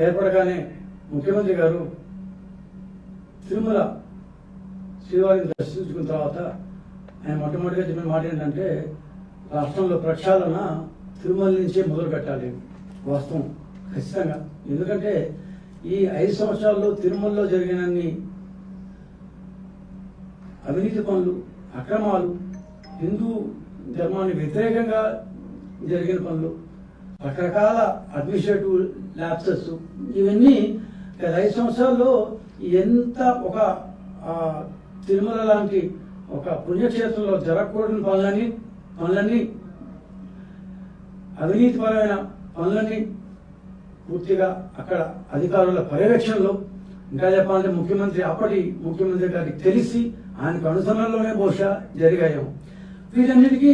ఏర్పడగానే ముఖ్యమంత్రి గారు తిరుమల శ్రీవారిని దర్శించుకున్న తర్వాత ఆయన మొట్టమొదటిగా చెప్పిన మాట ఏంటంటే రాష్ట్రంలో ప్రక్షాళన తిరుమల నుంచే మొదలు పెట్టాలి. వాస్తవం. ఖచ్చితంగా. ఎందుకంటే ఈ ఐదు సంవత్సరాల్లో తిరుమలలో జరిగినన్ని అవినీతి పనులు అక్రమాలు హిందూ ధర్మాన్ని వ్యతిరేకంగా జరిగిన పనులు రకరకాల అడ్మినిస్ట్రేటివ్ ల్యాప్సెస్ ఇవన్నీ గత ఐదు సంవత్సరాల్లో ఎంత ఒక తిరుమల లాంటి ఒక పుణ్యక్షేత్రంలో జరగకూడని పనులని పనులన్నీ అవినీతిపరమైన పనులన్నీ పూర్తిగా అక్కడ అధికారుల పర్యవేక్షణలో. ఇంకా చెప్పాలంటే ముఖ్యమంత్రి అప్పటి ముఖ్యమంత్రి గారికి తెలిసి ఆయనకు అనుసరణలోనే బహుశా జరిగాయేమో. వీటన్నిటికీ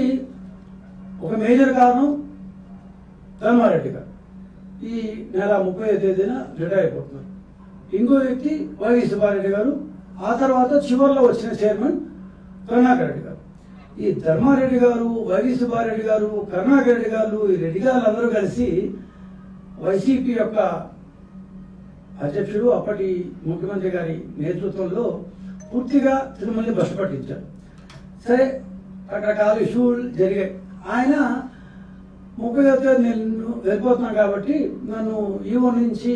ఒక మేజర్ కారణం ధర్మారెడ్డి గారు. ఈ నెల ముప్పై తేదీన రిటైర్ అయిపోతున్నారు. ఇంకో వ్యక్తి వైవి సుబ్బారెడ్డి గారు ఆ తర్వాత చివరిలో వచ్చిన చైర్మన్ కరుణాకర్ రెడ్డి గారు. ఈ ధర్మారెడ్డి గారు వైవి సుబ్బారెడ్డి గారు కరుణాకర్ రెడ్డి గారు ఈ రెడ్డి గారు అందరూ కలిసి వైసీపీ యొక్క అధ్యక్షుడు అప్పటి ముఖ్యమంత్రి గారి నేతృత్వంలో పూర్తిగా తిరుమలని బస్సు పట్టించారు. సరే రకరకాల ఇష్యూలు జరిగాయి. ఆయన ముప్పై తేదీ వెళ్ళిపోతున్నాను కాబట్టి నన్ను ఈవో నుంచి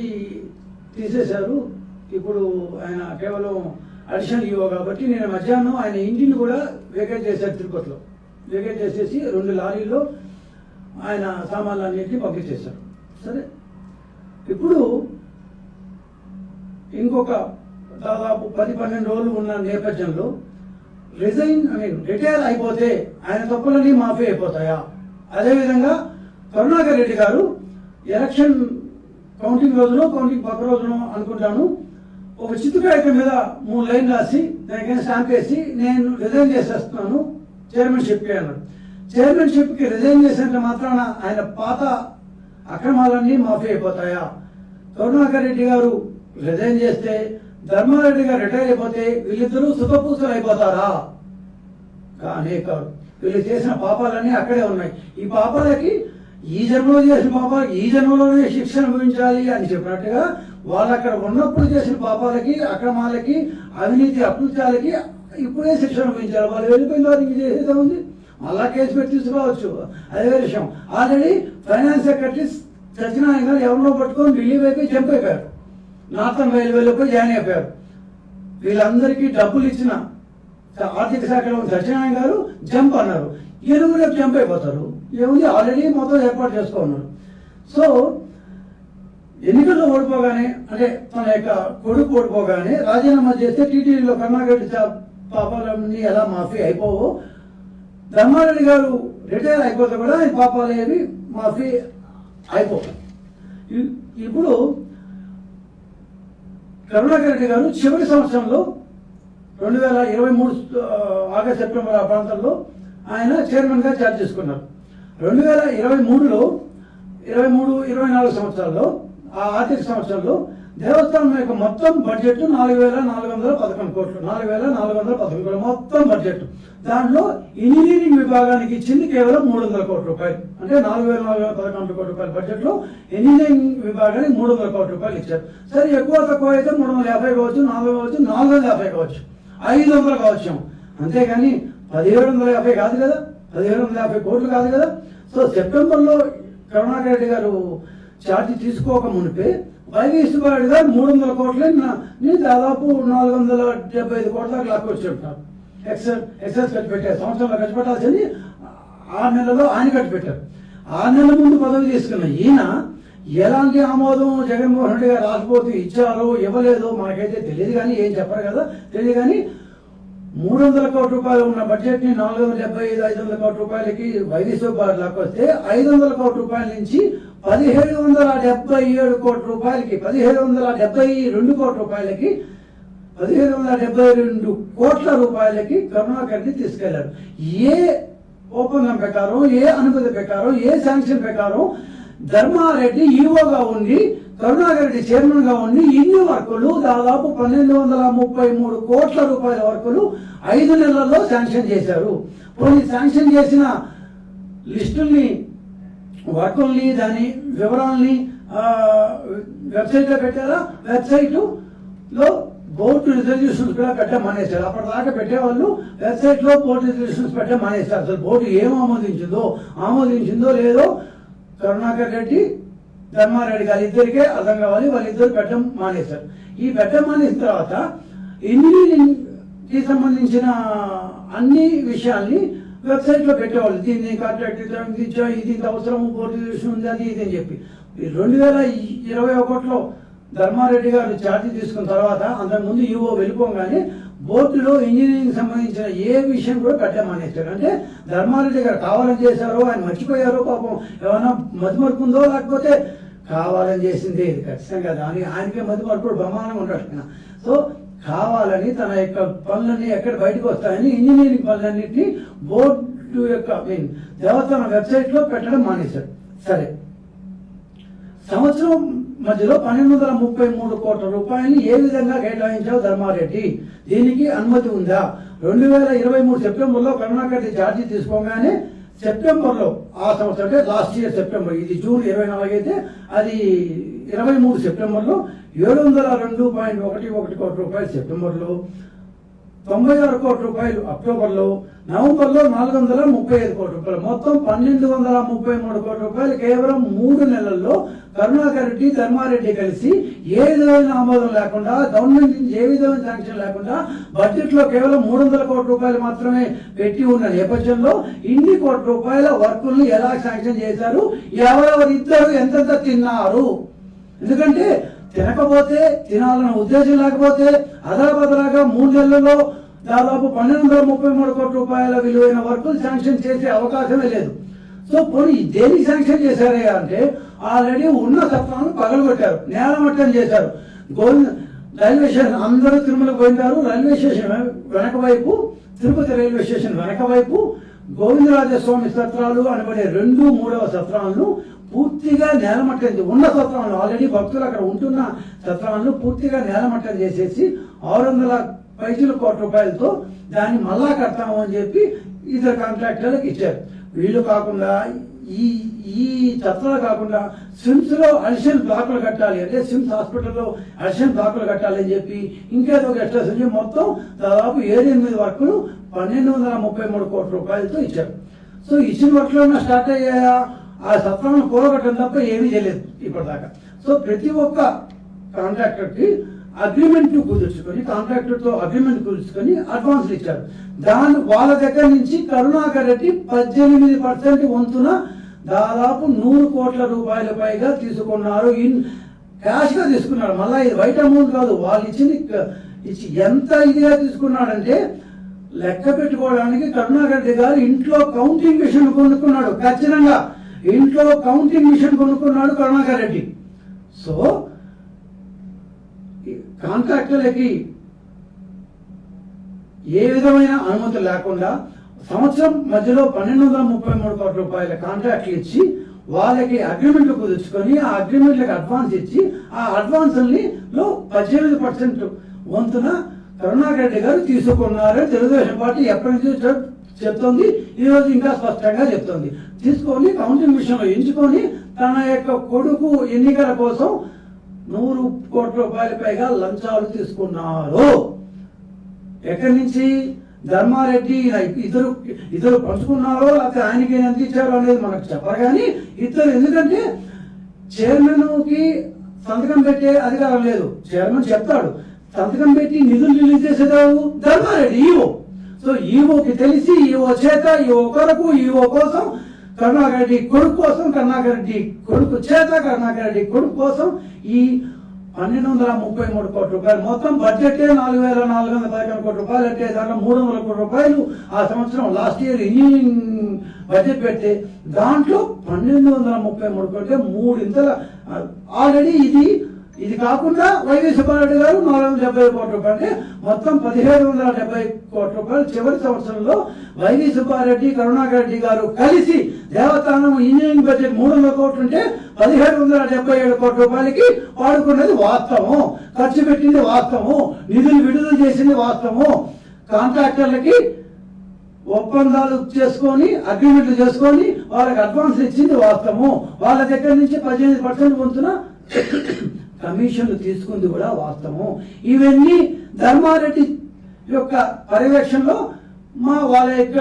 తీసేశారు. ఇప్పుడు ఆయన కేవలం అడిషనల్ ఈవో కాబట్టి నేను మధ్యాహ్నం ఆయన ఇంటిని కూడా వేకేట్ చేశారు తిరుపతిలో. వేకేట్ చేసేసి రెండు లారీల్లో ఆయన సామాన్లన్నింటినీ పంపించేశారు. సరే? ఇప్పుడు ఇంకొక దాదాపు పది పన్నెండు రోజులు ఉన్న నేపథ్యంలో రిజైన్ ఐ మీన్ రిటైర్ అయిపోతే ఆయన తప్పులన్నీ మాఫీ అయిపోతాయా? అదేవిధంగా కరుణాకర్ రెడ్డి గారు ఎలక్షన్ కౌంటింగ్ రోజునో కౌంటింగ్ పక్క రోజునో అనుకుంటాను. ఒక చిత్తు మీద మూడు లైన్ రాసి దానికైనా స్టాంప్ వేసి నేను రిజైన్ చేసేస్తున్నాను. చైర్మన్షిప్కి అన్నాడు. చైర్మన్షిప్కి రిజైన్ చేసినంత మాత్రాన ఆయన పాత అక్రమాలన్నీ మాఫీ అయిపోతాయా? కరుణాకర్ రెడ్డి గారు రిజైన్ చేస్తే ధర్మారెడ్డి గారు రిటైర్ అయిపోతే వీళ్ళిద్దరూ సుఖపూసలు అయిపోతారా? కానీ కాదు. వీళ్ళు చేసిన పాపాలన్నీ అక్కడే ఉన్నాయి. ఈ పాపాలకి ఈ జన్మలో చేసిన పాపాలకి ఈ జన్మలోనే శిక్షణ అనుభవించాలి అని చెప్పినట్టుగా వాళ్ళు అక్కడ ఉన్నప్పుడు చేసిన పాపాలకి అక్రమాలకి అవినీతి అకృత్యాలకి ఇప్పుడే శిక్షణ అనుభవించాలి వాళ్ళు వెళ్ళిపోయిన వారికి ఇంక చేసేదే ఉంది మళ్ళా కేసు పెట్టి తీసుకురావచ్చు. అదే విషయం. ఆల్రెడీ ఫైనాన్స్ సెక్రటరీ సత్యనారాయణ గారు ఎవరినో పట్టుకొని ఢిల్లీ వైపు జంప్ అయిపోయారు. నార్థన్ రైల్వేలో పోయి జాయిన్ అయిపోయారు. వీళ్ళందరికీ డబ్బులు ఇచ్చిన ఆర్థిక శాఖలో సత్యనారాయణ గారు జంప్ అన్నారు. ఈయన రేపు జంప్ అయిపోతారు? ఏముంది? ఆల్రెడీ మొత్తం ఏర్పాటు చేసుకున్నారు సో ఎన్నికల్లో ఓడిపోగానే అంటే తన యొక్క కొడుకు ఓడిపోగానే రాజీనామా చేస్తే టీటీడీలో కర్ణాటక పాపాలన్నీ ఎలా మాఫీ అయిపోవో ధర్మారెడ్డి గారు రిటైర్ అయిపోతే కూడా ఆయన పాపాలు ఏవి మాఫీ అయిపోవు. ఇప్పుడు కరుణాకర్ రెడ్డి గారు చివరి సంవత్సరంలో రెండు వేల ఇరవై మూడు ఆగస్ట్ సెప్టెంబర్ ఆ ప్రాంతంలో ఆయన చైర్మన్గా చార్జ్ చేసుకున్నారు. రెండు వేల ఇరవై మూడులో ఇరవై మూడు ఇరవై నాలుగు సంవత్సరాల్లో ఆ ఆర్థిక సంవత్సరంలో దేవస్థానం యొక్క మొత్తం బడ్జెట్ నాలుగు వేల నాలుగు వందల పదకొండు కోట్లు నాలుగు వేల నాలుగు వందల పదకొండు కోట్లు మొత్తం బడ్జెట్. దాంట్లో ఇంజనీరింగ్ విభాగానికి ఇచ్చింది కేవలం మూడు వందల కోట్ల రూపాయలు. అంటే నాలుగు వేల నాలుగు వందల పదకొండు కోట్ల రూపాయల బడ్జెట్లో ఇంజనీరింగ్ విభాగానికి మూడు వందల కోట్ల రూపాయలు ఇచ్చారు. సరే ఎక్కువ తక్కువ అయితే మూడు వందల యాభై కావచ్చు నాలుగు కావచ్చు నాలుగు వందల యాభై కావచ్చు ఐదు వందలు కావచ్చు. అంతేగాని పదిహేడు వందల యాభై కాదు కదా. పదిహేను వందల యాభై కోట్లు కాదు కదా? సో సెప్టెంబర్లో కరుణారెడ్డి రెడ్డి గారు ఛార్జ్ తీసుకోక మునిపే వైవి సుబ్బారెడ్డి గారు మూడు వందల కోట్లే నేను దాదాపు నాలుగు వందల డెబ్బై ఐదు కోట్ల దాకా లాక్కొచ్చి ఉంటారు ఎక్సెస్ ఎక్సెస్ ఖర్చు పెట్టారు సంవత్సరంలో ఖర్చు పెట్టాల్సింది ఆ నెలలో ఆయన ఖర్చు పెట్టారు. ఆ నెల ముందు పదవి తీసుకున్న ఈయన ఎలాంటి ఆమోదం జగన్మోహన్ రెడ్డి గారు రాకపోతే ఇచ్చారో ఇవ్వలేదో మనకైతే తెలియదు కానీ ఏం చెప్పరు కదా? తెలియదు కానీ మూడు వందల కోట్ల రూపాయలు ఉన్న బడ్జెట్ని నాలుగు వందల డెబ్బై ఐదు ఐదు వందల కోట్ల రూపాయలకి వైద్య లాక్ వస్తే ఐదు వందల కోట్ల రూపాయల నుంచి పదిహేడు వందల డెబ్బై ఏడు కోట్ల రూపాయలకి పదిహేడు వందల డెబ్బై రెండు కోట్ల రూపాయలకి పదిహేడు వందల డెబ్బై రెండు కోట్ల రూపాయలకి కరుణాకర్ని తీసుకెళ్ళారు. ఏ ఒప్పందం ప్రకారం ఏ అనుమతి ప్రకారం ఏ శాంక్షన్ ప్రకారం ధర్మారెడ్డి ఈవోగా ఉండి కరుణాకరెడ్డి చైర్మన్గా ఉండి ఇన్ని వర్కులు దాదాపు పన్నెండు వందల ముప్పై మూడు కోట్ల రూపాయల వర్కులు ఐదు నెలల్లో శాంక్షన్ చేశారు. పోనీ శాంక్షన్ చేసిన లిస్టుల్ని వర్కుల్ని దాని వివరాల్ని వెబ్సైట్లో వెబ్సైట్లో పెట్టారా? వెబ్సైట్లో బోర్డు రిజల్యూషన్స్ కూడా పెట్ట మానేశారు. అప్పటిదాకా పెట్టేవాళ్ళు వెబ్సైట్లో బోర్డు రిజల్యూషన్స్ పెట్ట మానేశారు. అసలు బోర్డు ఏం ఆమోదించిందో ఆమోదించిందో లేదో కరుణాకర్ రెడ్డి ధర్మారెడ్డి గారు ఇద్దరికే అర్థం కావాలి వాళ్ళిద్దరు పెట్టడం మానేశారు. ఈ పెట్టడం మానేసిన తర్వాత ఇంజనీరింగ్కి సంబంధించిన అన్ని విషయాల్ని వెబ్సైట్లో పెట్టేవాళ్ళు. దీన్ని కాంట్రాక్ట్ ఇచ్చాం, ఇది ఇంత అవసరం బోర్డు ఉంది అది ఇది అని చెప్పి. రెండు వేల ఇరవై ఒకటిలో ధర్మారెడ్డి గారు ఛార్జీ తీసుకున్న తర్వాత అంతకుముందు ఈవో వెళ్ళిపోగానే బోర్డులో ఇంజనీరింగ్ సంబంధించిన ఏ విషయం కూడా పెట్టమానేశారు అంటే ధర్మారెడ్డి గారు కావాలని చేశారో ఆయన మర్చిపోయారో పాపం ఏమైనా మతిమరుపుందో లేకపోతే కావాలని చేసింది ఇది ఖచ్చితంగా. దాని ఆయనకే మతిమరుపుడు బ్రహ్మాండంగా ఉంటాడు సో కావాలని తన యొక్క పనులన్నీ ఎక్కడ బయటకు వస్తాయని ఇంజనీరింగ్ పనులన్నింటినీ బోర్డు యొక్క మీన్ దేవస్థాన వెబ్సైట్లో పెట్టడం మానేశారు. సరే. సంవత్సరం మధ్యలో పన్నెండు వందల ముప్పై మూడు కోట్ల రూపాయలు ఏ విధంగా కేటాయించావు ధర్మారెడ్డి? దీనికి అనుమతి ఉందా? రెండు వేల ఇరవై మూడు సెప్టెంబర్లో కరుణాకర్ ఛార్జీ తీసుకోగానే సెప్టెంబర్లో ఆ సంవత్సరం అంటే లాస్ట్ ఇయర్ సెప్టెంబర్ ఇది జూన్ ఇరవై నాలుగు అయితే అది ఇరవై మూడు సెప్టెంబర్లో ఏడు వందల రెండు పాయింట్ ఒకటి ఒకటి కోట్ల రూపాయలు సెప్టెంబర్లో. తొంభై ఆరు కోట్ల రూపాయలు అక్టోబర్లో నవంబర్లో నాలుగు వందల ముప్పై ఐదు కోట్ల రూపాయలు. మొత్తం పన్నెండు వందల ముప్పై మూడు కోట్ల రూపాయలు. కేవలం మూడు నెలల్లో కరుణాకర్ రెడ్డి ధర్మారెడ్డి కలిసి ఏ విధమైన ఆమోదం లేకుండా గవర్నమెంట్ నుంచి ఏ విధమైన శాంక్షన్ లేకుండా బడ్జెట్లో కేవలం మూడు వందల కోట్ల రూపాయలు మాత్రమే పెట్టి ఉన్న నేపథ్యంలో ఇన్ని కోట్ల రూపాయల వర్కుల్ని ఎలా శాంక్షన్ చేశారు? ఎవరెవరు ఇద్దరు ఎంతెంత తిన్నారు? ఎందుకంటే తినకపోతే తినాలన్న ఉద్దేశం లేకపోతే అదలబదలాగా మూడు నెలల్లో దాదాపు పన్నెండు వందల ముప్పై మూడు కోట్ల రూపాయల విలువైన వర్కులు శాంక్షన్ చేసే అవకాశమే లేదు. సో పోనీ దేనికి శాంక్షన్ చేశారే అంటే ఆల్రెడీ ఉన్న సత్వాలను పగలగొట్టారు నేలమట్టం చేశారు. గోవింద రైల్వే స్టేషన్ అందరూ తిరుమల పోయినారు రైల్వే స్టేషన్ వెనక వైపు తిరుపతి రైల్వే స్టేషన్ వెనక వైపు గోవిందరాజస్వామి సత్రాలు అనబడే రెండు మూడవ సత్రాలను పూర్తిగా నేలమట్టం ఉన్న సత్రాలను ఆల్రెడీ భక్తులు అక్కడ ఉంటున్న సత్రాలను పూర్తిగా నేలమట్టం చేసేసి ఆరు వందల పైసలు కోట్ల రూపాయలతో దాన్ని మళ్ళా కడతాము అని చెప్పి ఇతర కాంట్రాక్టర్లకు ఇచ్చారు. వీళ్ళు కాకుండా ఈ ఈ సత్రాలు కాకుండా సిమ్స్లో అడిషనల్ బ్లాకులు కట్టాలి. అంటే సిమ్స్ హాస్పిటల్లో అడిషనల్ బ్లాకులు కట్టాలి అని చెప్పి ఇంకేదో ఎక్స్ట్రాస్ హౌస్ మొత్తం దాదాపు ఏడెనిమిది వర్కులు పన్నెండు వందల ముప్పై మూడు కోట్ల రూపాయలతో ఇచ్చారు. సో ఇచ్చిన వర్క్లో స్టార్ట్ అయ్యాయా? ఆ సత్రాలను కూడగట్టడం తప్ప ఏమీ చేయలేదు ఇప్పటిదాకా. సో ప్రతి ఒక్క కాంట్రాక్టర్కి అగ్రిమెంట్ కుదుర్చుకొని కాంట్రాక్టర్తో అగ్రిమెంట్ కుదుర్చుకొని అడ్వాన్స్ ఇచ్చారు. దాని వాళ్ళ దగ్గర నుంచి కరుణాకర్ రెడ్డి పద్దెనిమిది పర్సెంట్ వంతున దాదాపు నూరు కోట్ల రూపాయల పైగా తీసుకున్నారు. ఇన్ క్యాష్గా తీసుకున్నారు. తీసుకున్నాడు మళ్ళీ ఇది వైట్ అమౌంట్ కాదు వాళ్ళు ఇచ్చిన ఇచ్చి ఎంత ఇదిగా తీసుకున్నాడంటే లెక్క పెట్టుకోవడానికి కరుణాకర్ రెడ్డి గారు ఇంట్లో కౌంటింగ్ మిషన్ కొనుక్కున్నాడు. ఖచ్చితంగా ఇంట్లో కౌంటింగ్ మిషన్ కొనుక్కున్నాడు కరుణాకర్ రెడ్డి. సో కాంట్రాక్టర్లకి ఏ విధమైన అనుమతి లేకుండా సంవత్సరం మధ్యలో పన్నెండు వందల ముప్పై మూడు కోట్ల రూపాయల కాంట్రాక్ట్లు ఇచ్చి వాళ్ళకి అగ్రిమెంట్లు కుదుర్చుకొని ఆ అగ్రిమెంట్లకు అడ్వాన్స్ ఇచ్చి ఆ అడ్వాన్స్ని లో పద్దెనిమిది పర్సెంట్ వంతున కరుణాకర్ రెడ్డి గారు తీసుకున్నారని తెలుగుదేశం పార్టీ ఎప్పటి నుంచి చెప్తోంది. ఈ రోజు ఇంకా స్పష్టంగా చెప్తోంది. తీసుకొని కౌంటింగ్ విషయంలో ఎంచుకొని తన యొక్క కొడుకు ఎన్నికల కోసం నూరు కోట్ల రూపాయల పైగా లంచాలు తీసుకున్నారు. ఎక్కడి నుంచి? ధర్మారెడ్డి ఇద్దరు ఇద్దరు పంచుకున్నారో లేకపోతే ఆయనకి ఎంత ఇచ్చారో అనేది మనకు చెప్పరు. కానీ ఇద్దరు ఎందుకంటే చైర్మన్కి సంతకం పెట్టే అధికారం లేదు. చైర్మన్ చెప్తాడు సంతకం పెట్టి నిధులు రిలీజ్ చేసేదావు? ధర్మారెడ్డి ఈవో. సో ఈవోకి తెలిసి ఈవో చేత ఈవో కొరకు ఈవో కోసం కరుణాకర్ రెడ్డి కొడుకు కోసం కరుణాకర్ రెడ్డి కొడుకు చేత కరుణాకర్ రెడ్డి కొడుకు కోసం ఈ పన్నెండు వందల ముప్పై మూడు కోట్ల రూపాయలు. మొత్తం బడ్జెట్ నాలుగు వేల నాలుగు వందల పదకొండు కోట్ల రూపాయలు. అంటే దాంట్లో మూడు వందల కోట్ల రూపాయలు ఆ సంవత్సరం లాస్ట్ ఇయర్ ఇంజనీరింగ్ బడ్జెట్ పెడితే దాంట్లో పన్నెండు వందల ముప్పై మూడు కోట్ల మూడింతల ఆల్రెడీ ఇది ఇది కాకుండా వైవి సుబ్బారెడ్డి గారు నాలుగు వందల డెబ్బై కోట్ల రూపాయలు అంటే మొత్తం పదిహేడు వందల డెబ్బై కోట్ల రూపాయలు చివరి సంవత్సరంలో వైవి సుబ్బారెడ్డి కరుణాకర్ రెడ్డి గారు కలిసి దేవస్థానం ఇంజనీరింగ్ బడ్జెట్ మూడు వందల కోట్లు ఉంటే పదిహేడు వందల డెబ్బై ఏడు కోట్ల రూపాయలకి వాడుకున్నది వాస్తవం. ఖర్చు పెట్టింది వాస్తవం. నిధులు విడుదల చేసింది వాస్తవం. కాంట్రాక్టర్లకి ఒప్పందాలు చేసుకొని అగ్రిమెంట్లు చేసుకొని వాళ్ళకి అడ్వాన్స్ ఇచ్చింది వాస్తవం. వాళ్ళ దగ్గర నుంచి పద్దెనిమిది పర్సెంట్ వంతున కమిషన్లు తీసుకుంది కూడా వాస్తవం. ఇవన్నీ ధర్మారెడ్డి యొక్క పర్యవేక్షణలో మా వాళ్ళ యొక్క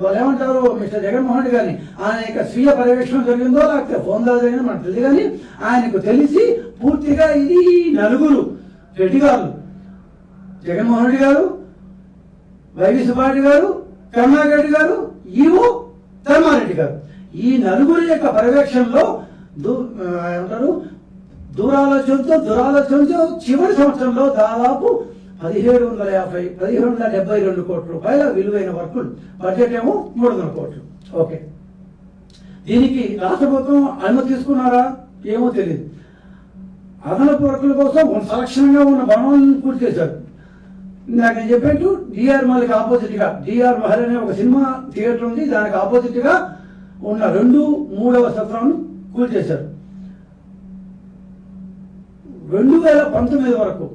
వాళ్ళు ఏమంటారు మిస్టర్ జగన్మోహన్ రెడ్డి గారిని ఆయన యొక్క స్వీయ పర్యవేక్షణ జరిగిందో లేకపోతే ఫోన్ ద్వారా జరిగిందో మనకు తెలియదు కానీ ఆయనకు తెలిసి పూర్తిగా ఇది నలుగురు రెడ్డి గారు జగన్మోహన్ రెడ్డి గారు వైవి సుబ్బారెడ్డి గారు కరుణాకర్ రెడ్డి గారు ఈవో ధర్మారెడ్డి గారు. ఈ నలుగురి యొక్క పర్యవేక్షణలో దూ ఏమంటారు దూరాలోచనతో దురాలోచనతో చివరి సంవత్సరంలో దాదాపు పదిహేడు వందల యాభై పదిహేడు వందల డెబ్బై రెండు కోట్ల రూపాయల విలువైన వర్కులు బడ్జెట్ ఏమో మూడు వందల కోట్లు. ఓకే. దీనికి రాష్ట్ర ప్రభుత్వం అనుమతి తీసుకున్నారా? ఏమో తెలియదు అదనపు వర్కుల కోసం సంరక్షణగా ఉన్న భవనాలను పూర్తి చేశారు. ఇందాక నేను చెప్పినట్టు డిఆర్ మహల్కి ఆపోజిట్గా డిఆర్ మహల్ అనే ఒక సినిమా థియేటర్ ఉంది దానికి ఆపోజిట్గా ఉన్న రెండు మూడవ సత్రాలను కూల్చేశారు. రెండు వేల పంతొమ్మిది వరకు.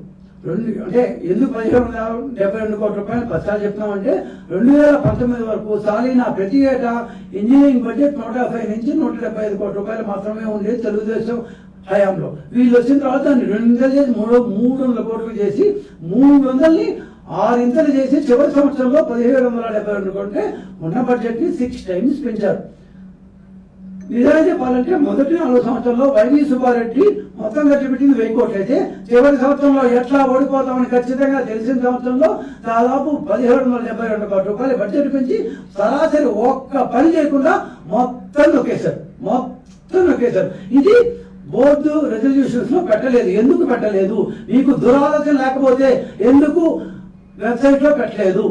రెండు అంటే ఎందుకు పదిహేను వందల డెబ్బై రెండు కోట్ల రూపాయలు పచ్చాలు చెప్తున్నామంటే రెండు వేల పంతొమ్మిది వరకు సాలిన ప్రతి ఏటా ఇంజనీరింగ్ బడ్జెట్ నూట యాభై నుంచి నూట డెబ్బై ఐదు కోట్ల రూపాయలు మాత్రమే ఉండేది తెలుగుదేశం హయాంలో. వీళ్ళు వచ్చిన తర్వాత దాన్ని రెండు వందలు చేసి మూడు మూడు వందల కోట్లు చేసి మూడు వందల్ని ఆరింతలు చేసి చివరి సంవత్సరంలో పదిహేడు వందల డెబ్బై రెండు కోట్లే ఉన్న బడ్జెట్ని సిక్స్ టైమ్స్ పెంచారు. నిజంగా చెప్పాలంటే మొదటి నాలుగు సంవత్సరంలో వైవి సుబ్బారెడ్డి మొత్తం ఖర్చు పెట్టింది వెయ్యి కోట్లు అయితే చివరి సంవత్సరంలో ఎట్లా ఓడిపోతామని ఖచ్చితంగా తెలిసిన సంవత్సరంలో దాదాపు పదిహేడు వందల డెబ్బై రెండు కోట్ల రూపాయలు బడ్జెట్ పెంచి సరాసరి ఒక్క పని చేయకుండా మొత్తం నొక్కేశారు. మొత్తం నొక్కేశారు. ఇది బోర్డు రెజల్యూషన్స్లో పెట్టలేదు. ఎందుకు పెట్టలేదు? మీకు దురాలోచన లేకపోతే ఎందుకు వెబ్సైట్లో పెట్టలేదు?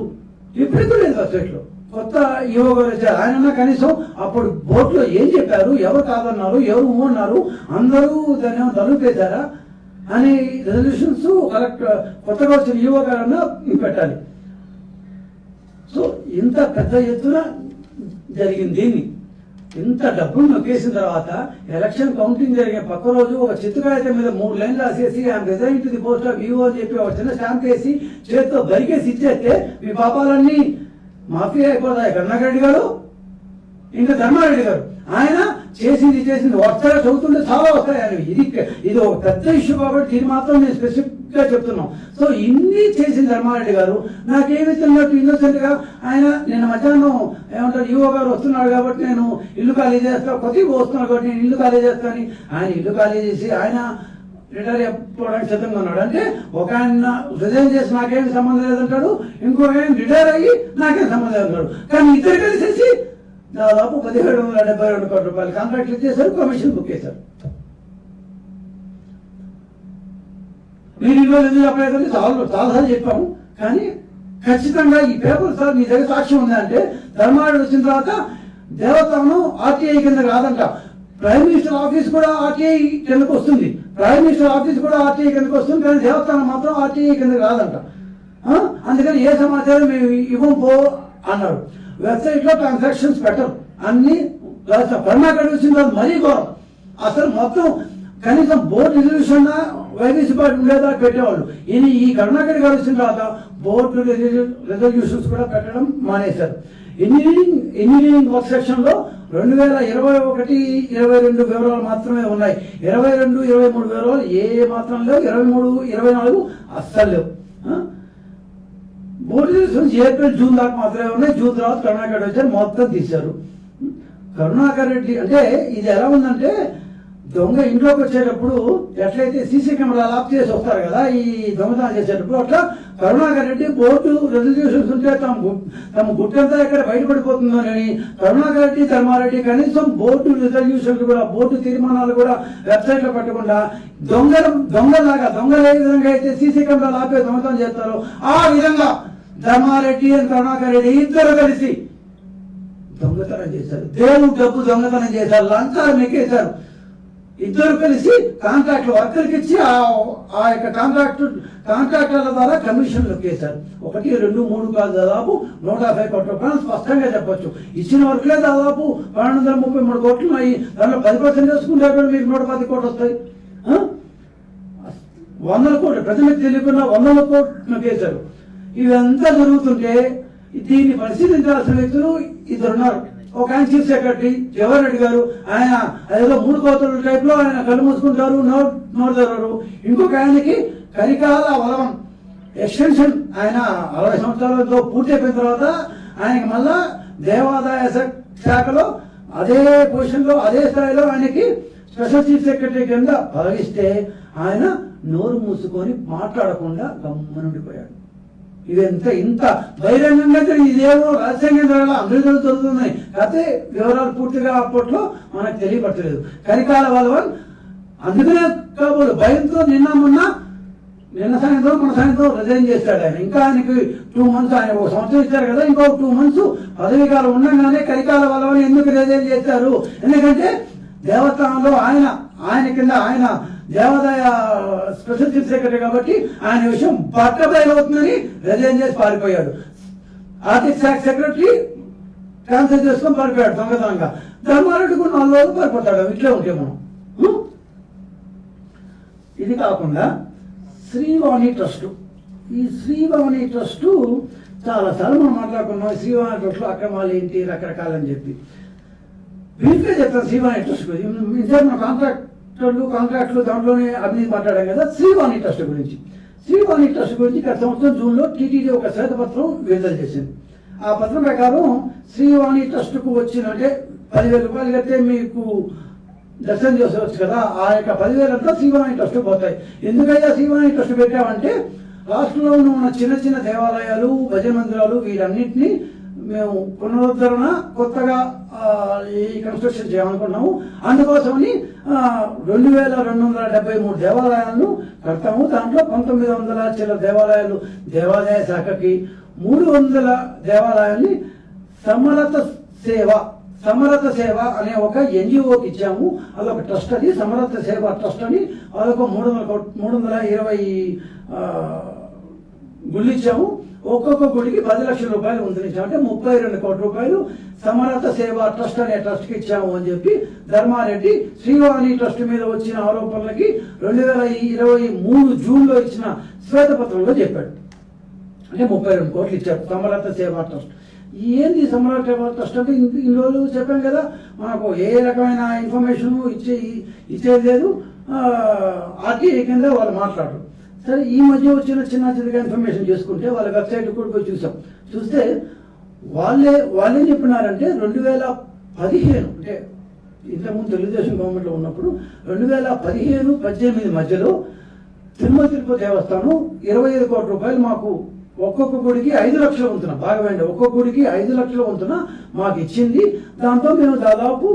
ఇప్పుడు లేదు వెబ్సైట్లో. కొత్త యువ గారు వచ్చారు. ఆయన కనీసం అప్పుడు బోట్లో ఏం చెప్పారు? ఎవరు కాదన్నారు? ఎవరు ఊ అన్నారు? అందరూ దాన్ని తలుపేశారా అని రెజల్యూషన్స్ కరెక్ట్ కొత్తగా వచ్చిన యువకులన్నా గారన్నా పెట్టాలి. సో ఇంత పెద్ద ఎత్తున జరిగింది దీన్ని. ఇంత డబ్బులు నొక్కేసిన తర్వాత ఎలక్షన్ కౌంటింగ్ జరిగే పక్క రోజు ఒక చిత్రకాగితం మీద మూడు లైన్లు రాసేసి ఆయన resign to the post of Vivo అని చెప్పి ఒక చిన్న స్టాంప్ వేసి చేతితో బరికేసి ఇచ్చేస్తే మీ పాపాలన్నీ మాఫియా అయిపోతాయి. కరుణాకరెడ్డి గారు ఇంకా ధర్మారెడ్డి గారు. ఆయన చేసింది చేసింది. వస్తారా చదువుతుంటే చాలా వస్తాయి ఆయన ఇది ఇది ఒక పెద్ద ఇష్యూ కాబట్టి దీన్ని మాత్రం నేను స్పెసిఫిక్గా చెప్తున్నాం. సో ఇన్ని చేసిన ధర్మారెడ్డి గారు. నాకేమి తెలియనట్టు ఇన్నోసెంట్గా ఆయన నిన్న మధ్యాహ్నం ఏమంటారు యువ గారు వస్తున్నాడు కాబట్టి నేను ఇల్లు ఖాళీ చేస్తా కొద్దిగా వస్తున్నాడు కాబట్టి నేను ఇల్లు ఖాళీ చేస్తాను ఆయన ఇల్లు ఖాళీ చేసి ఆయన రిటైర్ అయిపోవడానికి సిద్ధంగా ఉన్నాడు. అంటే ఒక ఆయన రిజైన్ చేసి నాకేం సంబంధం లేదంటాడు ఇంకో ఆయన రిటైర్ అయ్యి నాకేం సంబంధం లేదంటాడు. కానీ ఇద్దరు కలిసేసి దాదాపు పదిహేడు వందల డెబ్బై రెండు కోట్ల రూపాయలు కాంట్రాక్ట్లు ఇచ్చేశారు కమిషన్ బుక్ చేశారు. మీరు ఈ రోజు ఎందుకు చెప్పలేదంటే చాలా చాలాసార్లు చెప్పాము కానీ ఖచ్చితంగా ఈ పేపర్ సార్ మీ దగ్గర సాక్ష్యం ఉందంటే ధర్మాడు వచ్చిన తర్వాత దేవతను ఆర్టీఐ కింద కాదంట. ప్రైమ్ మినిస్టర్ ఆఫీస్ కూడా ఆర్టీఐ కిందకు వస్తుంది. ప్రైమ్ మినిస్టర్ ఆఫీస్ కూడా ఆర్టీఐ కిందకు వస్తుంది కానీ దేవస్థానం మాత్రం ఆర్టీఐ కింద కాదంట అందుకని ఏ సమాచారం మేము ఇవ్వం పో అన్నారు. వెబ్సైట్లో ట్రాన్సాక్షన్స్ పెట్టరు. అన్ని కర్ణాకర్ వచ్చిన తర్వాత మరీ ఘోరం. అసలు మొత్తం కనీసం బోర్డు రిజల్యూషన్ వైసీపీ పార్టీ ఉండేదా పెట్టేవాళ్ళు. ఈయన ఈ కరుణాకర్ గారు వచ్చిన తర్వాత బోర్డు రిజల్యూషన్స్ కూడా పెట్టడం మానేశారు. ఇంజనీరింగ్ ఇంజనీరింగ్ వర్క్ సెక్షన్లో రెండు వేల ఇరవై ఒకటి ఇరవై రెండు వివరాలు మాత్రమే ఉన్నాయి. ఇరవై రెండు ఇరవై మూడు వివరాలు ఏ మాత్రం లేవు ఇరవై మూడు ఇరవై నాలుగు అస్సలు లేవు. బోర్డు ఏప్రిల్ జూన్ దాకా మాత్రమే ఉన్నాయి. జూన్ తర్వాత కరుణాకర్ వచ్చారు మొత్తం తీశారు. కరుణాకర్ రెడ్డి అంటే ఇది ఎలా ఉందంటే దొంగ ఇంట్లోకి వచ్చేటప్పుడు ఎట్లయితే సీసీ కెమెరాలు ఆఫ్ చేసి వస్తారు కదా ఈ దొంగతనం చేసేటప్పుడు అట్లా కరుణాకర్ రెడ్డి బోర్డు రెజల్యూషన్స్ ఉంటే తమ తమ గుట్టంతా ఎక్కడ బయటపడిపోతుందోనని కరుణాకర్ రెడ్డి ధర్మారెడ్డి కనీసం బోర్డు రిజల్యూషన్ కూడా బోర్డు తీర్మానాలు కూడా వెబ్సైట్లో పెట్టకుండా దొంగల దొంగలాగా దొంగలు ఏ విధంగా అయితే సీసీ కెమెరాలు ఆపే దొంగతనం చేస్తారో ఆ విధంగా ధర్మారెడ్డి అండ్ కరుణాకర్ రెడ్డి ఇద్దరు కలిసి దొంగతనం చేశారు. దేవుడు డబ్బు దొంగతనం చేశారు. లంచాలు మెక్కేశారు. ఇద్దరు కలిసి కాంట్రాక్ట్ వర్కర్కి ఇచ్చి ఆ ఆ యొక్క కాంట్రాక్ట్ కాంట్రాక్టర్ల ద్వారా కమిషన్ ఎక్కేశారు ఒకటి రెండు మూడు కాదు దాదాపు నూట యాభై కోట్ల రూపాయలు స్పష్టంగా చెప్పొచ్చు. ఇచ్చిన వరకులే దాదాపు పన్నెండు వందల ముప్పై మూడు కోట్లు ఉన్నాయి దాంట్లో పది పర్సెంట్ వేసుకుంటే కూడా మీకు నూట పది కోట్లు వస్తాయి. వందల కోట్లు ప్రజలకు తెలియకుండా వందల కోట్లు కేసారు ఇవంతా జరుగుతుంటే దీన్ని పరిశీలించాల్సిన వ్యక్తులు ఇద్దరున్నారు. ఒక ఆయన చీఫ్ సెక్రటరీ జవహర్ రెడ్డి గారు ఆయన ఏదో మూడు కోతల టైప్లో ఆయన కళ్ళు మూసుకుంటారు నో నోరు తెరవరు ఇంకొక ఆయనకి కరికాల వలవం ఎక్స్టెన్షన్ ఆయన అరవై సంవత్సరాలతో పూర్తి అయిపోయిన తర్వాత ఆయనకి మళ్ళా దేవాదాయ శాఖలో అదే పొజిషన్లో అదే స్థాయిలో ఆయనకి స్పెషల్ చీఫ్ సెక్రటరీ కింద భావిస్తే ఆయన నోరు మూసుకొని మాట్లాడకుండా గమ్మనుండిపోయాడు ఇదంతా ఇంత బహిరంగంగా జరిగి ఇదేమో రహస్యంగా జరగాలి అందరికీ జరుగుతున్నాయి. అయితే వివరాలు పూర్తిగా అప్పట్లో మనకు తెలియపట్టలేదు. కరికాల వలవన్ అందుకనే కాబోలు భయంతో నిన్న మొన్న నిన్న సాయంత్రం మన సాయంత్రం రిజైన్ చేశాడు ఆయన. ఇంకా ఆయనకి టూ మంత్స్ ఆయన ఒక సంవత్సరం ఇచ్చారు కదా ఇంకో టూ మంత్స్ పదవి కాలం ఉండగానే కరికాల వలవని ఎందుకు రిజైన్ చేశారు? ఎందుకంటే దేవస్థానంలో ఆయన ఆయన కింద ఆయన దేవాదాయ స్పెషల్ చీఫ్ సెక్రటరీ కాబట్టి ఆయన విషయం అవుతుందని రిజైన్ చేసి పారిపోయాడు. ఆర్థిక శాఖ సెక్రటరీ ట్రాన్స్ఫర్ చేసుకొని పారిపోయాడు దొంగతనంగా ధర్మారెడ్డి కూడా నాలుగు రోజులు పారిపోతాడు. ఇట్లే ఉంటే మనం. ఇది కాకుండా శ్రీవాణి ట్రస్ట్. ఈ శ్రీవాణి ట్రస్ట్ చాలాసార్లు మనం మాట్లాడుకున్నాం. శ్రీవాణి ట్రస్ట్లో అక్రమాలు ఏంటి రకరకాలని చెప్పి. బ్రీఫ్గా చెప్తాను శ్రీవాణి ట్రస్ట్ గురించి ఇంతకు మన కాంట్రాక్టర్లు కాంట్రాక్టులు దాంట్లోనే అభినీతి మాట్లాడాం కదా శ్రీవాణి ట్రస్ట్ గురించి. శ్రీవాణి ట్రస్ట్ గురించి గత సంవత్సరం జూన్లో టీటీడీ ఒక శ్వేతపత్రం విడుదల చేసింది. ఆ పత్రం ప్రకారం శ్రీవాణి ట్రస్ట్కు వచ్చిన అంటే పదివేల రూపాయలు కడితే మీకు దర్శనం చేసుకోవచ్చు కదా ఆ యొక్క పదివేలంతా శ్రీవాణి ట్రస్ట్ పోతాయి. ఎందుకయ్యా శ్రీవాణి ట్రస్ట్ పెట్టామంటే రాష్ట్రంలో ఉన్న చిన్న చిన్న దేవాలయాలు భజన మందిరాలు వీటన్నింటినీ మేము పునరుద్ధరణ కొత్తగా ఈ కన్స్ట్రక్షన్ చేయాలనుకున్నాము అందుకోసమని రెండు వేల రెండు వందల డెబ్బై మూడు దేవాలయాలను కడతాము. దాంట్లో పంతొమ్మిది వందల చిల్ల దేవాలయాలు దేవాలయ శాఖకి మూడు వందల దేవాలయాల్ని సమరత సేవ సమరత సేవ అనే ఒక ఎన్జిఓకి ఇచ్చాము. అదొక ట్రస్ట్ అది సమరత సేవ ట్రస్ట్ అని అదొక మూడు వందల మూడు వందల ఇరవై గుళ్ళు ఇచ్చాము. ఒక్కొక్క గుడికి పది లక్షల రూపాయలు ఉందించాము అంటే ముప్పై రెండు కోట్ల రూపాయలు సమరత సేవ ట్రస్ట్ అనే ట్రస్ట్కి ఇచ్చాము అని చెప్పి ధర్మారెడ్డి శ్రీవాణి ట్రస్ట్ మీద వచ్చిన ఆరోపణలకి రెండు వేల ఇరవై మూడు జూన్లో ఇచ్చిన శ్వేతపత్రంలో చెప్పాడు. అంటే ముప్పై రెండు కోట్లు ఇచ్చారు సమరత సేవా ట్రస్ట్. ఏంది సమరత సేవా ట్రస్ట్ అంటే ఇన్ని ఇన్ని రోజులు చెప్పాం కదా మనకు ఏ రకమైన ఇన్ఫర్మేషన్ ఇచ్చే ఇచ్చేది లేదు. ఆర్టీఐ కింద వాళ్ళు మాట్లాడరు. సరే ఈ మధ్య వచ్చిన చిన్న చిన్నగా ఇన్ఫర్మేషన్ చేసుకుంటే వాళ్ళ వెబ్సైట్ కూడా పోయి చూసాం. చూస్తే వాళ్ళే వాళ్ళేం చెప్పినారంటే రెండు వేల పదిహేను అంటే ఇంతకుముందు తెలుగుదేశం గవర్నమెంట్లో ఉన్నప్పుడు రెండు వేల పదిహేను పద్దెనిమిది మధ్యలో తిరుమల తిరుపతి దేవస్థానం ఇరవై ఐదు కోట్ల రూపాయలు మాకు ఒక్కొక్క గుడికి ఐదు లక్షల వంతున బాగా వేయండి ఒక్కొక్క గుడికి ఐదు లక్షల వంతున మాకు ఇచ్చింది. దాంతో మేము దాదాపు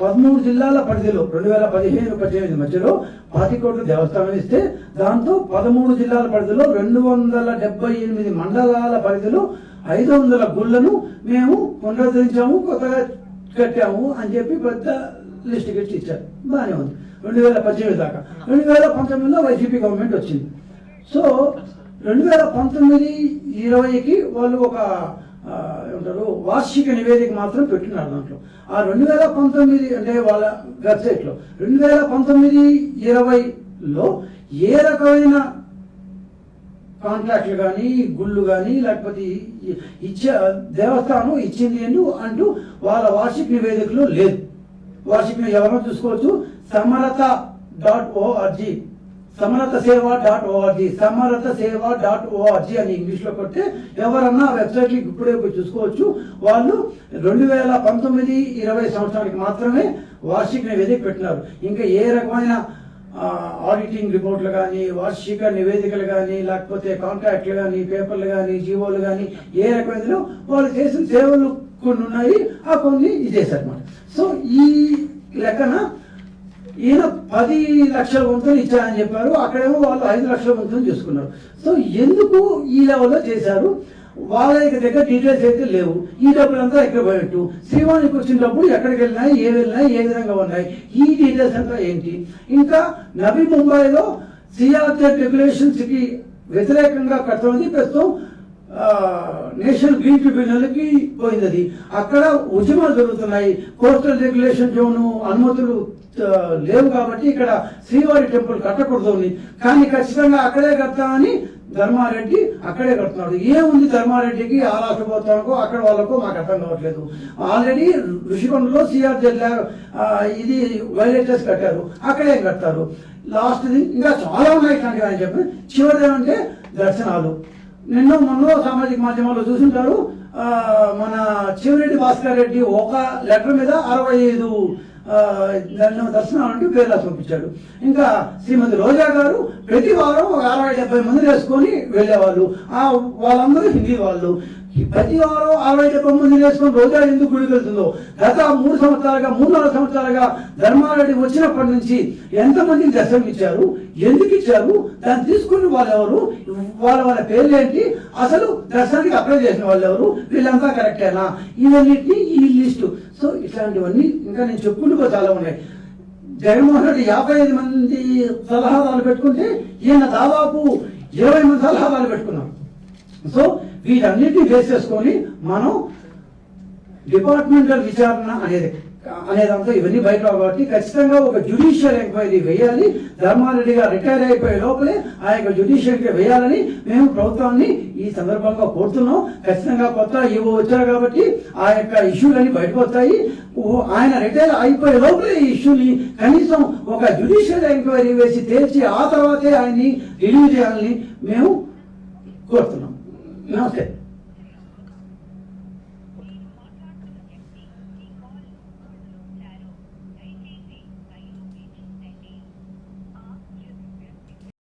పదమూడు జిల్లాల పరిధిలో రెండు వేల పదిహేను పద్దెనిమిది మధ్యలో పాతి కోట్లు దేవస్థానం ఇస్తే దాంతో పదమూడు జిల్లాల పరిధిలో రెండు వందల డెబ్బై ఎనిమిది మండలాల పరిధిలో ఐదు వందల గుళ్ళను మేము పునరుద్ధరించాము కొత్తగా కట్టాము అని చెప్పి పెద్ద లిస్ట్ కట్టి ఇచ్చారు. బాగానే ఉంది. రెండు వేల పద్దెనిమిది దాకా. రెండు వేల పంతొమ్మిదిలో వైసీపీ గవర్నమెంట్ వచ్చింది. సో రెండు వేల పంతొమ్మిది ఇరవైకి వాళ్ళు ఒక ఏమంటారు వార్షిక నివేదిక మాత్రం పెట్టినారు దాంట్లో. ఆ రెండు వేల పంతొమ్మిది అంటే వాళ్ళ వెబ్సైట్లో రెండు వేల పంతొమ్మిది ఇరవైలో ఏ రకమైన కాంట్రాక్ట్లు కానీ గుళ్ళు కానీ లేకపోతే ఇచ్చే దేవస్థానం ఇచ్చింది అని అంటూ వాళ్ళ వార్షిక నివేదికలో లేదు. వార్షిక ఎవరో చూసుకోవచ్చు సమరత డాట్ ఓఆర్జీ సమరత సేవ డాట్ ఓఆర్జీ సమరత సేవ డాట్ ఓఆర్జీ అని ఇంగ్లీష్లో కొడితే ఎవరన్నా వెబ్సైట్కి ఇప్పుడే పోయి చూసుకోవచ్చు. వాళ్ళు రెండు వేల పంతొమ్మిది ఇరవై సంవత్సరానికి మాత్రమే వార్షిక నివేదిక పెట్టినారు. ఇంకా ఏ రకమైన ఆడిటింగ్ రిపోర్ట్లు కానీ వార్షిక నివేదికలు కానీ లేకపోతే కాంట్రాక్ట్లు కానీ పేపర్లు కానీ జీవోలు కానీ ఏ రకమైన వాళ్ళు చేసిన సేవలు కొన్ని ఉన్నాయి ఆ కొన్ని ఇదేశారన్నమాట. సో ఈ లెక్కన ఈయన పది లక్షల వంతులు ఇచ్చారని చెప్పారు. అక్కడేమో వాళ్ళు ఐదు లక్షల వంతులు చేసుకున్నారు సో ఎందుకు ఈ లెవెల్లో చేశారు? వాళ్ళ దగ్గర డీటెయిల్స్ అయితే లేవు. ఈ డబ్బులంతా ఎక్కడ పోయినట్టు శ్రీవాణికి వచ్చినప్పుడు ఎక్కడికి వెళ్ళినాయి? ఏ వెళ్ళినాయి? ఏ విధంగా ఉన్నాయి? ఈ డీటెయిల్స్ అంతా ఏంటి? ఇంకా నవీ ముంబైలో సిఆర్జెడ్ రెగ్యులేషన్స్కి వ్యతిరేకంగా కడుతున్నది ప్రస్తుతం నేషనల్ గ్రీన్ ట్రిబ్యునల్కి పోయింది అది అక్కడ ఉద్యమాలు జరుగుతున్నాయి. కోస్టల్ రెగ్యులేషన్ జోన్ అనుమతులు లేవు కాబట్టి ఇక్కడ శ్రీవారి టెంపుల్ కట్టకూడదు కానీ ఖచ్చితంగా అక్కడే కడతామని ధర్మారెడ్డి అక్కడే కడుతున్నాడు. ఏముంది ధర్మారెడ్డికి ఆ రాష్ట్రపోతానికో అక్కడ వాళ్ళకో మాకు అర్థం కావట్లేదు. ఆల్రెడీ ఋషికొండలో సిఆర్ జిల్లా ఇది వైలేటర్స్ కట్టారు. అక్కడే కడతారు. లాస్ట్ ఇంకా చాలా ఉన్నాయి ఇట్లాంటివి అని చెప్పి చివరి అంటే దర్శనాలు. నిన్న మొన్న సామాజిక మాధ్యమాల్లో చూసుంటారు. మన చివరెడ్డి భాస్కర్ రెడ్డి ఒక లెటర్ మీద అరవై ఐదు ఆ, దాన్ని దర్శనాలంటూ పేరు పంపించాడు. ఇంకా శ్రీమతి రోజా గారు ప్రతి వారం ఒక అరవై డెబ్బై మంది వేసుకొని వెళ్ళేవాళ్ళు. ఆ వాళ్ళందరూ హిందీ వాళ్ళు. ప్రతి వారం అరవై డెబ్బై మంది వేసుకొని రోజా ఎందుకు గుడికి వెళ్తుందో? గత మూడు సంవత్సరాలుగా మూడు నాలుగు సంవత్సరాలుగా ధర్మారెడ్డి వచ్చినప్పటి నుంచి ఎంతమందికి దర్శనం ఇచ్చారు? ఎందుకు ఇచ్చారు? దాన్ని తీసుకుని వాళ్ళు ఎవరు వాళ్ళ వాళ్ళ పేర్లు ఏంటి అసలు దర్శనానికి అప్లై చేసిన వాళ్ళు ఎవరు వీళ్ళంతా కరెక్టేనా? ఇవన్నిటిని ఈ లిస్టు. సో ఇట్లాంటివన్నీ ఇంకా నేను చెప్పుకుంటూ చాలా ఉన్నాయి. జగన్మోహన్ రెడ్డి యాభై ఐదు మంది సలహాదారులు పెట్టుకుంటే ఈయన దాదాపు ఇరవై మంది సలహాదారులు పెట్టుకున్నాం సో వీటన్నిటిని బేస్ చేసుకొని మనం డిపార్ట్మెంటల్ విచారణ అనేది అనేదంతా ఇవన్నీ బయట కాబట్టి ఖచ్చితంగా ఒక జ్యుడిషియల్ ఎంక్వైరీ వేయాలి. ధర్మారెడ్డి గారు రిటైర్ అయిపోయే లోపలే ఆ యొక్క జ్యుడిషియల్ వేయాలని మేము ప్రభుత్వాన్ని ఈ సందర్భంగా కోరుతున్నాం. ఖచ్చితంగా కొత్త ఇవో వచ్చారు కాబట్టి ఆ యొక్క ఇష్యూలన్నీ బయటకు వస్తాయి. ఆయన రిటైర్ అయిపోయే లోపలే ఈ ఇష్యూని కనీసం ఒక జ్యుడిషియల్ ఎంక్వైరీ వేసి తేల్చి ఆ తర్వాతే ఆయన్ని రిలీవ్ చేయాలని మేము కోరుతున్నాం. nothing.